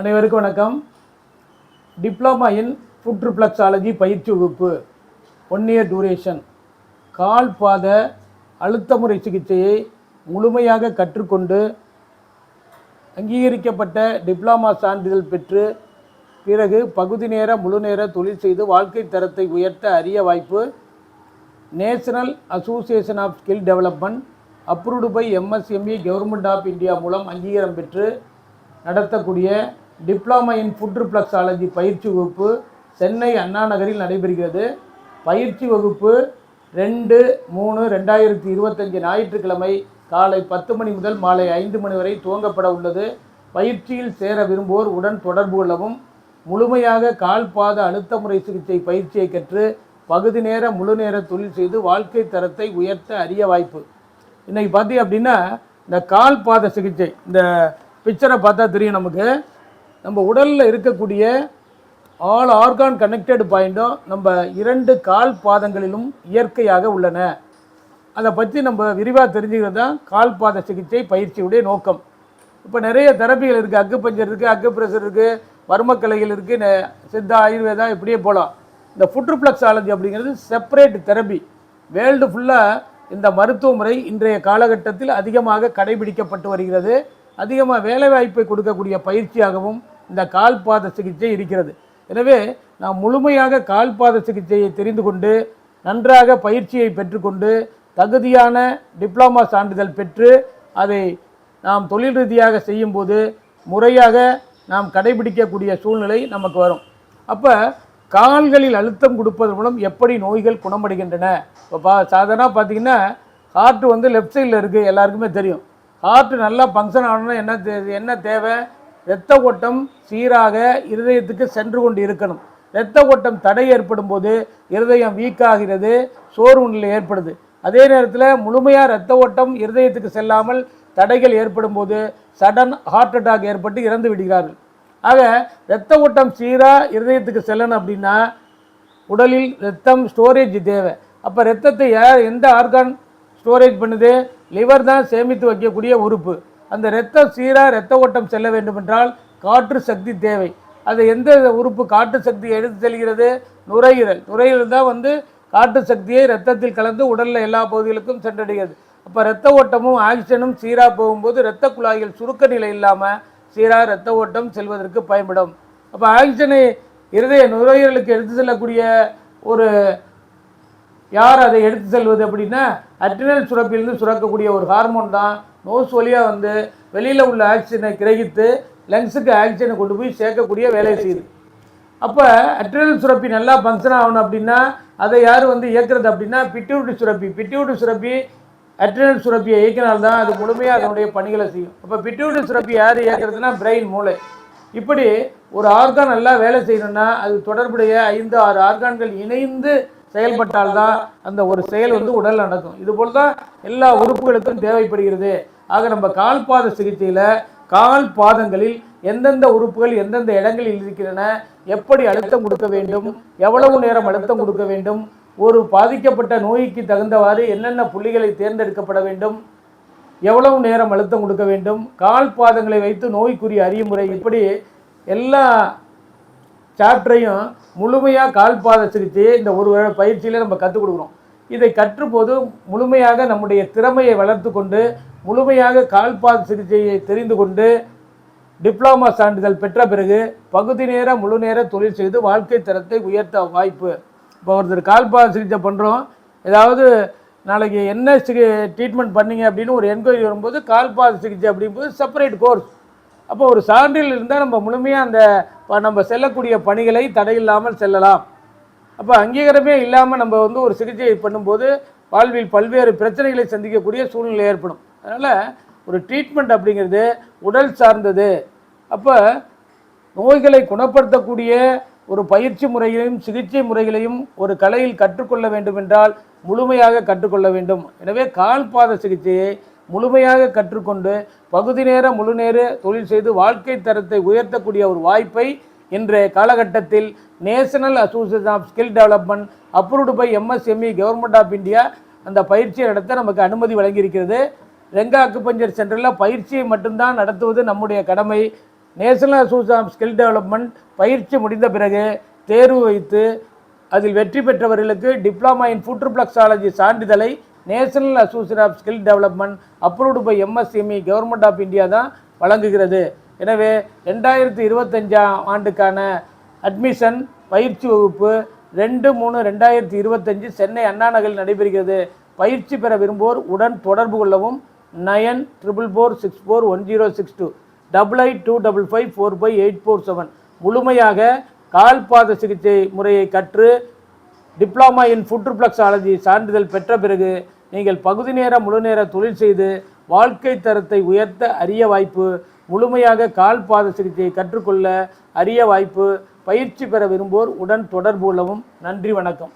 அனைவருக்கும் வணக்கம். Diploma in food reflexology பயிற்சி வகுப்பு. ஒன் இயர் டூரேஷன் கால் பாத அழுத்த முறை சிகிச்சையை முழுமையாக கற்றுக்கொண்டு அங்கீகரிக்கப்பட்ட டிப்ளமா சான்றிதழ் பெற்று பிறகு பகுதி நேர முழு நேர தொழில் செய்து வாழ்க்கை தரத்தை உயர்த்த அரிய வாய்ப்பு. National association of skill development approved by MSME government of India மூலம் அங்கீகாரம் பெற்று நடத்தக்கூடிய டிப்ளமா இன் ஃபுட் ரிப்ளக்ஸாலஜி பயிற்சி வகுப்பு சென்னை அண்ணா நகரில் நடைபெறுகிறது. பயிற்சி வகுப்பு ரெண்டு மூணு ரெண்டாயிரத்தி இருபத்தஞ்சி ஞாயிற்றுக்கிழமை காலை பத்து மணி முதல் மாலை ஐந்து மணி வரை துவங்கப்பட உள்ளது. பயிற்சியில் சேர விரும்புவோர் உடன் தொடர்பு கொள்ளவும். முழுமையாக கால் பாத அழுத்த முறை சிகிச்சை பயிற்சியை கற்று பகுதி நேர முழு நேர தொழில் செய்து வாழ்க்கை தரத்தை உயர்த்த அரிய வாய்ப்பு. இன்றைக்கி பார்த்தீங்க அப்படின்னா இந்த கால் பாத சிகிச்சை இந்த பிக்சரை பார்த்தா தெரியும் நமக்கு. நம்ம உடலில் இருக்கக்கூடிய ஆல் ஆர்கான் கனெக்டட் பாயிண்ட்டும் நம்ம இரண்டு கால் பாதங்களிலும் இயற்கையாக உள்ளன. அதை பற்றி நம்ம விரிவாக தெரிஞ்சுக்கிறது தான் கால் பாத சிகிச்சை பயிற்சியுடைய நோக்கம். இப்போ நிறைய தெரப்பிகள் இருக்குது அக்குப்பஞ்சர் இருக்குது அக்குப்ரெஷர் இருக்குது வர்மக்கலைகள் இருக்குது சித்தா ஆயுர்வேதா இப்படியே போகலாம் இந்த ஃபுட்ருப்ளக்ஸ் ஆலஜி அப்படிங்கிறது செப்பரேட் தெரப்பி வேர்ல்டு ஃபுல்லாக இந்த மருத்துவ முறை இன்றைய காலகட்டத்தில் அதிகமாக கடைபிடிக்கப்பட்டு வருகிறது. அதிகமாக வேலைவாய்ப்பை கொடுக்கக்கூடிய பயிற்சியாகவும் இந்த கால் பாத சிகிச்சை இருக்கிறது. எனவே நாம் முழுமையாக கால் பாத சிகிச்சையை தெரிந்து கொண்டு நன்றாக பயிற்சியை பெற்றுக்கொண்டு தகுதியான டிப்ளமா சான்றிதழ் பெற்று அதை நாம் தொழில் ரீதியாக செய்யும்போது முறையாக நாம் கடைபிடிக்கக்கூடிய சூழ்நிலை நமக்கு வரும். அப்போ கால்களில் அழுத்தம் கொடுப்பதன் மூலம் எப்படி நோய்கள் குணமடைகின்றன? இப்போ பா சாதாரண பார்த்திங்கன்னா ஹார்ட் வந்து லெஃப்ட் சைடில் இருக்குது எல்லாருக்குமே தெரியும். ஹார்ட் நல்லா ஃபங்க்ஷன் ஆகணும்னா என்ன தே என்ன தேவை? இரத்த ஓட்டம் சீராக இருதயத்துக்கு சென்று கொண்டு இருக்கணும். இரத்த ஓட்டம் தடை ஏற்படும் போது இருதயம் வீக்காகிறது சோர்வு நிலை ஏற்படுது. அதே நேரத்தில் முழுமையாக இரத்த ஓட்டம் இருதயத்துக்கு செல்லாமல் தடைகள் ஏற்படும் போது சடன் ஹார்ட் அட்டாக் ஏற்பட்டு இறந்து விடுகிறார்கள். ஆக இரத்த ஓட்டம் சீராக இருதயத்துக்கு செல்லணும் அப்படின்னா உடலில் ரத்தம் ஸ்டோரேஜ் தேவை. அப்போ இரத்தத்தை யார் எந்த ஆர்கான் ஸ்டோரேஜ் பண்ணுது. லிவர் தான் சேமித்து வைக்கக்கூடிய உறுப்பு. அந்த ரத்தம் சீராக ரத்த ஓட்டம் செல்ல வேண்டுமென்றால் காற்று சக்தி தேவை. அது எந்த உறுப்பு காற்று சக்தியை எடுத்து செல்கிறது? நுரையீரல். நுரையீரல் தான் வந்து காற்று சக்தியை ரத்தத்தில் கலந்து உடலில் எல்லா பகுதிகளுக்கும் சென்றடைகிறது. அப்போ ரத்த ஓட்டமும் ஆக்சிஜனும் சீராக போகும்போது இரத்த குழாய்கள் சுருக்க நிலை இல்லாமல் சீராக இரத்த ஓட்டம் செல்வதற்கு பயன்படும். அப்போ ஆக்சிஜனை இருதய நுரையீரலுக்கு எடுத்து செல்லக்கூடிய ஒரு யார் அதை எடுத்து செல்வது அப்படின்னா அட்ரினல் சுரப்பிலிருந்து சுரக்கக்கூடிய ஒரு ஹார்மோன் தான். நோஸ் வழியாக வந்து வெளியில் உள்ள ஆக்சிஜனை கிரகித்து லங்ஸுக்கு ஆக்சிஜனை கொண்டு போய் சேர்க்கக்கூடிய வேலையை செய்யுது. அப்போ அட்ரினல் சுரப்பி நல்லா ஃபங்க்ஷன் ஆகணும் அப்படின்னா அதை யார் வந்து இயக்குறது அப்படின்னா பிட்யூட்டி சுரப்பி. பிட்யூட்டி சுரப்பி அட்ரினல் சுரப்பியை இயக்கினால்தான் அது முழுமையாக அதனுடைய பணிகளை செய்யும். அப்போ பிட்யூட்டி சுரப்பி யார் இயக்குறதுனா பிரெயின் மூளை. இப்படி ஒரு ஆர்கான் நல்லா வேலை செய்யணும்னா அது தொடர்புடைய ஐந்து ஆறு ஆர்கான்கள் இணைந்து செயல்பட்டால் தான் அந்த ஒரு செயல் வந்து உடல் நடக்கும் இதுபோல் தான் எல்லா உறுப்புகளுக்கும் தேவைப்படுகிறது. ஆக நம்ம கால் பாத சிகிச்சையில் கால் பாதங்களில் எந்தெந்த உறுப்புகள் எந்தெந்த இடங்களில் இருக்கின்றன எப்படி அழுத்தம் கொடுக்க வேண்டும் எவ்வளவு நேரம் அழுத்தம் கொடுக்க வேண்டும் ஒரு பாதிக்கப்பட்ட நோய்க்கு தகுந்தவாறு என்னென்ன புள்ளிகளை தேர்ந்தெடுக்கப்பட வேண்டும் எவ்வளவு நேரம் அழுத்தம் கொடுக்க வேண்டும் கால் பாதங்களை வைத்து நோய்க்குரிய அறிமுறை இப்படி எல்லா சாப்டரையும் முழுமையாக கால் பாத சிகிச்சையை இந்த ஒரு வருட பயிற்சியில் நம்ம கற்றுக் கொடுக்குறோம் இதை கற்றும்போது முழுமையாக நம்முடைய திறமையை வளர்த்து கொண்டு முழுமையாக கால் பாத சிகிச்சையை தெரிந்து கொண்டு டிப்ளமா சான்றிதழ் பெற்ற பிறகு பகுதி நேர முழு நேர தொழில் செய்து வாழ்க்கை தரத்தை உயர்த்த வாய்ப்பு. இப்போ ஒருத்தர் கால் பாத சிகிச்சை பண்ணுறோம் ஏதாவது நாளைக்கு என்ன சிகி ட்ரீட்மெண்ட் பண்ணீங்க அப்படின்னு ஒரு என்கொயரி வரும்போது கால் பாத சிகிச்சை அப்படிங்கும்போது செப்பரேட் கோர்ஸ் அப்போ ஒரு சான்றிதழ் இருந்தால் நம்ம முழுமையாக அந்த நம்ம செல்லக்கூடிய பணிகளை தடையில்லாமல் செல்லலாம். அப்போ அங்கீகாரமே இல்லாமல் நம்ம வந்து ஒரு சிகிச்சை பண்ணும்போது வாழ்வில் பல்வேறு பிரச்சனைகளை சந்திக்கக்கூடிய சூழ்நிலை ஏற்படும். அதனால் ஒரு ட்ரீட்மெண்ட் அப்படிங்கிறது உடல் சார்ந்தது. அப்போ நோய்களை குணப்படுத்தக்கூடிய ஒரு பயிற்சி முறைகளையும் சிகிச்சை முறைகளையும் ஒரு கலையில் கற்றுக்கொள்ள வேண்டும் என்றால் முழுமையாக கற்றுக்கொள்ள வேண்டும். எனவே கால் பாத சிகிச்சையை முழுமையாக கற்றுக்கொண்டு பகுதி நேர முழு நேர தொழில் செய்து வாழ்க்கை தரத்தை உயர்த்தக்கூடிய ஒரு வாய்ப்பை இன்றைய காலகட்டத்தில் national association of skill development approved by MSME government of India அந்த பயிற்சியை நடத்த நமக்கு அனுமதி வழங்கியிருக்கிறது. ரெங்கா அக்குபஞ்சர் சென்டரில் பயிற்சியை மட்டும்தான் நடத்துவது நம்முடைய கடமை. National association of skill development பயிற்சி முடிந்த பிறகு தேர்வு வைத்து அதில் வெற்றி பெற்றவர்களுக்கு டிப்ளமா இன் ஃபுட்ருப்ளக்ஸாலஜி சான்றிதழை national association of skill development approved by MSME government of India தான் வழங்குகிறது. எனவே ரெண்டாயிரத்தி இருபத்தஞ்சாம் ஆண்டுக்கான அட்மிஷன் பயிற்சி வகுப்பு ரெண்டு மூணு ரெண்டாயிரத்தி இருபத்தஞ்சு சென்னை அண்ணா நகரில் நடைபெறுகிறது. பயிற்சி பெற விரும்புவோர் உடன் தொடர்பு கொள்ளவும். Nine triple four six four one zero six two double eight two double five four five eight four seven. முழுமையாக கால்பாத சிகிச்சை முறையை கற்று டிப்ளமா இன் ஃபுட்ருப்ளக்ஸாலஜி சான்றிதழ் பெற்ற பிறகு நீங்கள் பகுதி நேர முழு நேர தொழில் செய்து வாழ்க்கை தரத்தை உயர்த்த அரிய வாய்ப்பு முழுமையாக கால் பாத சிகிச்சையை கற்றுக்கொள்ள அரிய வாய்ப்பு பயிற்சி பெற விரும்புவோர் உடன் தொடர்பு கொள்ளவும். நன்றி வணக்கம்.